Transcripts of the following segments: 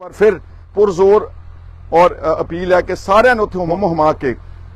ਪਰ ਫਿਰ ਪੁਰਜ਼ੋਰ ਔਰ ਅਪੀਲ ਹੈ ਕਿ ਸਾਰਿਆਂ ਨੂੰ ਉੱਥੇ ਹੁਮਮ ਹੁਮਾ ਕੇ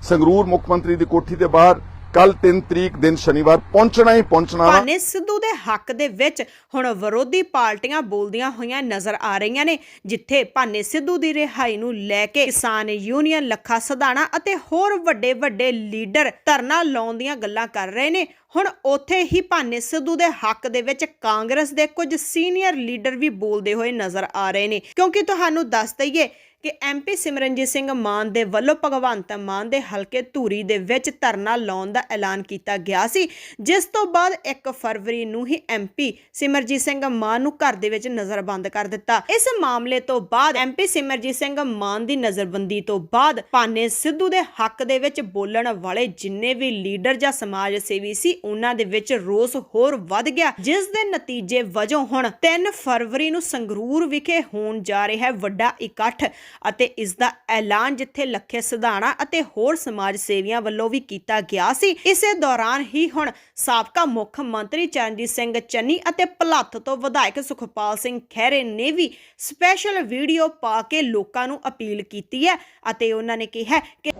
ਸੰਗਰੂਰ ਮੁੱਖ ਮੰਤਰੀ ਦੀ ਕੋਠੀ ਦੇ ਬਾਹਰ ਕੱਲ 3 ਤਰੀਕ ਦਿਨ ਸ਼ਨੀਵਾਰ ਪਹੁੰਚਣਾ ਹੀ ਪਹੁੰਚਣਾ ਭਾਨੇ ਸਿੱਧੂ ਦੇ ਹੱਕ ਦੇ ਵਿੱਚ ਹੁਣ ਵਿਰੋਧੀ ਪਾਰਟੀਆਂ ਬੋਲਦੀਆਂ ਹੋਈਆਂ ਨਜ਼ਰ ਆ ਰਹੀਆਂ ਨੇ, ਜਿੱਥੇ ਭਾਨੇ ਸਿੱਧੂ ਦੀ ਰਿਹਾਈ ਨੂੰ ਲੈ ਕੇ ਕਿਸਾਨ ਯੂਨੀਅਨ ਲੱਖਾ ਸਧਾਣਾ ਅਤੇ ਹੋਰ ਵੱਡੇ ਵੱਡੇ ਲੀਡਰ ਧਰਨਾ ਲਾਉਣ ਦੀਆਂ ਗੱਲਾਂ ਕਰ ਰਹੇ ਨੇ। ਹੁਣ ਉੱਥੇ ਹੀ ਭਾਨੇ ਸਿੱਧੂ ਦੇ ਹੱਕ ਦੇ ਵਿੱਚ ਕਾਂਗਰਸ ਦੇ ਕੁਝ ਸੀਨੀਅਰ ਲੀਡਰ ਵੀ ਬੋਲਦੇ ਹੋਏ ਨਜ਼ਰ ਆ ਰਹੇ ਨੇ। ਕਿਉਂਕਿ ਤੁਹਾਨੂੰ ਦੱਸ ਦਈਏ ਕਿ ਐਮਪੀ ਸਿਮਰਨਜੀਤ ਸਿੰਘ ਮਾਨ ਦੇ ਵੱਲੋਂ ਭਗਵੰਤ ਮਾਨ ਦੇ ਹਲਕੇ ਧੂਰੀ ਦੇ ਵਿੱਚ ਧਰਨਾ ਲਾਉਣ ਦਾ ਐਲਾਨ ਕੀਤਾ ਗਿਆ ਸੀ। ਜਿਸ ਤੋਂ ਬਾਅਦ 1 ਫਰਵਰੀ ਨੂੰ ਹੀ ਐਮਪੀ ਸਿਮਰਜੀਤ ਸਿੰਘ ਮਾਨ ਨੂੰ ਘਰ ਦੇ ਵਿੱਚ ਨਜ਼ਰਬੰਦ ਕਰ ਦਿੱਤਾ। ਇਸ ਮਾਮਲੇ ਤੋਂ ਬਾਅਦ ਐਮਪੀ ਸਿਮਰਜੀਤ ਸਿੰਘ ਮਾਨ ਦੀ ਨਜ਼ਰਬੰਦੀ ਤੋਂ ਬਾਅਦ ਭਾਨੇ ਸਿੱਧੂ ਦੇ ਹੱਕ ਦੇ ਵਿੱਚ ਬੋਲਣ ਵਾਲੇ ਜਿੰਨੇ ਵੀ ਲੀਡਰ ਜਾਂ ਸਮਾਜ ਸੇਵੀ ਸੀ ਉਹਨਾਂ ਦੇ ਵਿੱਚ ਰੋਸ ਹੋਰ ਵੱਧ ਗਿਆ, ਜਿਸ ਦੇ ਨਤੀਜੇ ਵਜੋਂ ਹੁਣ 3 ਫਰਵਰੀ ਨੂੰ ਸੰਗਰੂਰ ਵਿਖੇ ਹੋਣ ਜਾ ਰਿਹਾ ਹੈ ਵੱਡਾ ਇਕੱਠ ਅਤੇ ਇਸ ਦਾ ਐਲਾਨ ਜਿੱਥੇ ਲੱਖੇ ਸਿਧਾਣਾ ਅਤੇ ਹੋਰ ਸਮਾਜ ਸੇਵੀਆਂ ਵੱਲੋਂ ਵੀ ਕੀਤਾ ਗਿਆ ਸੀ। ਇਸੇ ਦੌਰਾਨ ਹੀ ਹੁਣ ਸਾਬਕਾ ਮੁੱਖ ਮੰਤਰੀ ਚਰਨਜੀਤ ਸਿੰਘ ਚੰਨੀ ਅਤੇ ਭਲੱਥ ਤੋਂ ਵਿਧਾਇਕ ਸੁਖਪਾਲ ਸਿੰਘ ਖਹਿਰੇ ਨੇ ਵੀ ਸਪੈਸ਼ਲ ਵੀਡੀਓ ਪਾ ਕੇ ਲੋਕਾਂ ਨੂੰ ਅਪੀਲ ਕੀਤੀ ਹੈ ਅਤੇ ਉਹਨਾਂ ਨੇ ਕਿਹਾ ਕਿ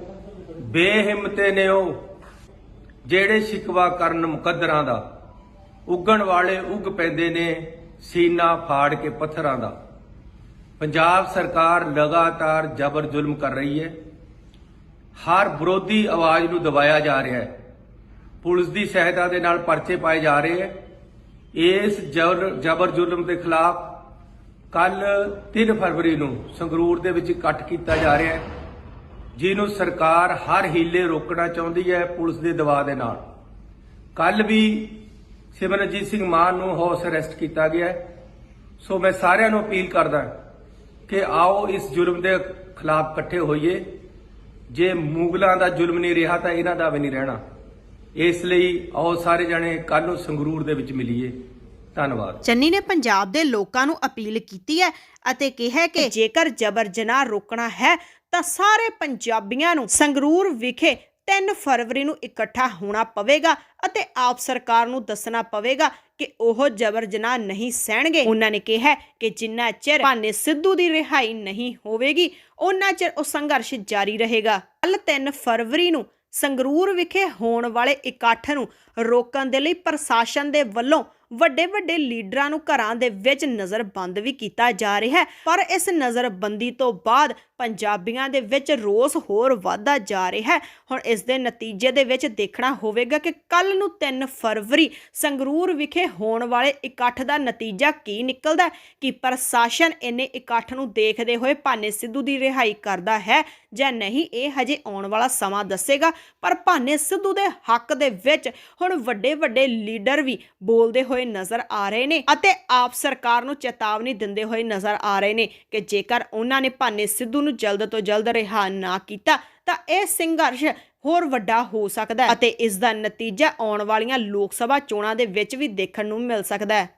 ਬੇਹਿੰਮਤੇ ਨੇ ਉਹ ਜਿਹੜੇ ਸ਼ਿਕਵਾ ਕਰਨ ਮੁਕੱਦਰਾਂ ਦਾ, ਉੱਗਣ ਵਾਲੇ ਉੱਗ ਪੈਂਦੇ ਨੇ ਸੀਨਾ ਫਾੜ ਕੇ ਪੱਥਰਾਂ ਦਾ। ਪੰਜਾਬ ਸਰਕਾਰ ਲਗਾਤਾਰ ਜ਼ਬਰ ਜ਼ੁਲਮ ਕਰ ਰਹੀ ਹੈ। ਹਰ ਵਿਰੋਧੀ ਆਵਾਜ਼ ਨੂੰ ਦਬਾਇਆ ਜਾ ਰਿਹਾ ਹੈ। ਪੁਲਿਸ ਦੀ ਸਹਾਇਤਾ ਦੇ ਨਾਲ ਪਰਚੇ ਪਾਏ ਜਾ ਰਹੇ ਹੈ। ਇਸ ਜ਼ਬਰ ਜ਼ਬਰ ਜ਼ੁਲਮ ਦੇ ਖਿਲਾਫ ਕੱਲ 3 ਫਰਵਰੀ ਨੂੰ ਸੰਗਰੂਰ ਦੇ ਵਿੱਚ ਇਕੱਠ ਕੀਤਾ ਜਾ ਰਿਹਾ ਹੈ। ਜਿਹਨੂੰ ਸਰਕਾਰ ਹਰ ਹੀਲੇ ਰੋਕਣਾ ਚਾਹੁੰਦੀ ਹੈ ਪੁਲਿਸ ਦੇ ਦਬਾਅ ਦੇ ਨਾਲ। ਕੱਲ ਵੀ ਸਿਮਰਨਜੀਤ ਸਿੰਘ ਮਾਨ ਨੂੰ ਹਾਊਸ ਅਰੈਸਟ ਕੀਤਾ ਗਿਆ ਸੋ ਮੈਂ ਸਾਰਿਆਂ ਨੂੰ ਅਪੀਲ ਕਰਦਾ ਕਿ ਆਓ ਇਸ ਜ਼ੁਲਮ ਦੇ ਖਿਲਾਫ ਇਕੱਠੇ ਹੋਈਏ। ਜੇ ਮੁਗਲਾਂ ਦਾ ਜ਼ੁਲਮ ਨਹੀਂ ਰਿਹਾ ਤਾਂ ਇਹਨਾਂ ਦਾ ਵੀ ਨਹੀਂ ਰਹਿਣਾ। ਇਸ ਲਈ ਆਓ ਸਾਰੇ ਜਣੇ ਕੱਲ ਨੂੰ ਸੰਗਰੂਰ ਦੇ ਵਿੱਚ ਮਿਲੀਏ। ਧੰਨਵਾਦ। ਚੰਨੀ ਨੇ ਪੰਜਾਬ ਦੇ ਲੋਕਾਂ ਨੂੰ ਅਪੀਲ ਕੀਤੀ ਹੈ ਅਤੇ ਕਿਹਾ ਕਿ ਜੇਕਰ ਜਬਰ ਜਨਾਹ ਰੋਕਣਾ ਹੈ ਤਾਂ ਸਾਰੇ ਪੰਜਾਬੀਆਂ ਨੂੰ ਸੰਗਰੂਰ ਵਿਖੇ 3 ਫਰਵਰੀ ਨੂੰ ਇਕੱਠਾ ਹੋਣਾ ਪਵੇਗਾ ਅਤੇ ਆਪ ਸਰਕਾਰ ਨੂੰ ਦੱਸਣਾ ਪਵੇਗਾ ਕਿ ਉਹ ਜਬਰ ਜਨਾਹ ਨਹੀਂ ਸਹਿਣਗੇ। ਉਹਨਾਂ ਨੇ ਕਿਹਾ ਕਿ ਜਿੰਨਾ ਚਿਰ ਭਾਨੇ ਸਿੱਧੂ ਦੀ ਰਿਹਾਈ ਨਹੀਂ ਹੋਵੇਗੀ ਉਹਨਾਂ ਚਿਰ ਉਹ ਸੰਘਰਸ਼ ਜਾਰੀ ਰਹੇਗਾ। ਕੱਲ 3 ਫਰਵਰੀ ਨੂੰ ਸੰਗਰੂਰ ਵਿਖੇ ਹੋਣ ਵਾਲੇ ਇਕੱਠ ਨੂੰ ਰੋਕਣ ਦੇ ਲਈ ਪ੍ਰਸ਼ਾਸਨ ਦੇ ਵੱਲੋਂ ਵੱਡੇ ਵੱਡੇ ਲੀਡਰਾਂ ਨੂੰ ਘਰਾਂ ਦੇ ਵਿੱਚ ਨਜ਼ਰਬੰਦ ਵੀ ਕੀਤਾ ਜਾ ਰਿਹਾ ਹੈ। ਪਰ ਇਸ ਨਜ਼ਰਬੰਦੀ ਤੋਂ ਬਾਅਦ ਪੰਜਾਬੀਆਂ ਦੇ ਵਿੱਚ ਰੋਸ ਹੋਰ ਵਧਦਾ ਜਾ ਰਿਹਾ ਹੈ। ਹੁਣ ਇਸ ਦੇ ਨਤੀਜੇ ਦੇ ਵਿੱਚ ਦੇਖਣਾ ਹੋਵੇਗਾ ਕਿ ਕੱਲ ਨੂੰ 3 ਫਰਵਰੀ ਸੰਗਰੂਰ ਵਿਖੇ ਹੋਣ ਵਾਲੇ ਇਕੱਠ ਦਾ ਨਤੀਜਾ ਕੀ ਨਿਕਲਦਾ ਕਿ ਪ੍ਰਸ਼ਾਸਨ ਇਹਨੇ ਇਕੱਠ ਨੂੰ ਦੇਖਦੇ ਹੋਏ ਭਾਨੇ ਸਿੱਧੂ ਦੀ ਰਿਹਾਈ ਕਰਦਾ ਹੈ ਜਾਂ ਨਹੀਂ, ਇਹ ਹਜੇ ਆਉਣ ਵਾਲਾ ਸਮਾਂ ਦੱਸੇਗਾ। ਪਰ ਭਾਨੇ ਸਿੱਧੂ ਦੇ ਹੱਕ ਦੇ ਵਿੱਚ ਹੁਣ ਵੱਡੇ ਵੱਡੇ ਲੀਡਰ ਵੀ ਬੋਲਦੇ ਹੋਏ ਹੋਏ ਨਜ਼ਰ ਆ ਰਹੇ ਨੇ ਅਤੇ ਆਪ ਸਰਕਾਰ ਨੂੰ ਚੇਤਾਵਨੀ ਦਿੰਦੇ ਹੋਏ ਨਜ਼ਰ ਆ ਰਹੇ ਨੇ ਕਿ ਜੇਕਰ ਉਹਨਾਂ ਨੇ ਭਾਨੇ ਸਿੱਧੂ ਨੂੰ ਜਲਦ ਤੋਂ ਜਲਦ ਰਿਹਾ ਨਾ ਕੀਤਾ, ਤਾਂ ਇਹ ਸੰਘਰਸ਼ ਹੋਰ ਵੱਡਾ ਹੋ ਸਕਦਾ ਹੈ ਅਤੇ ਇਸ ਦਾ ਨਤੀਜਾ ਆਉਣ ਵਾਲੀਆਂ ਲੋਕ ਸਭਾ ਚੋਣਾਂ ਦੇ ਵਿੱਚ ਵੀ ਦੇਖਣ ਨੂੰ ਮਿਲ ਸਕਦਾ ਹੈ।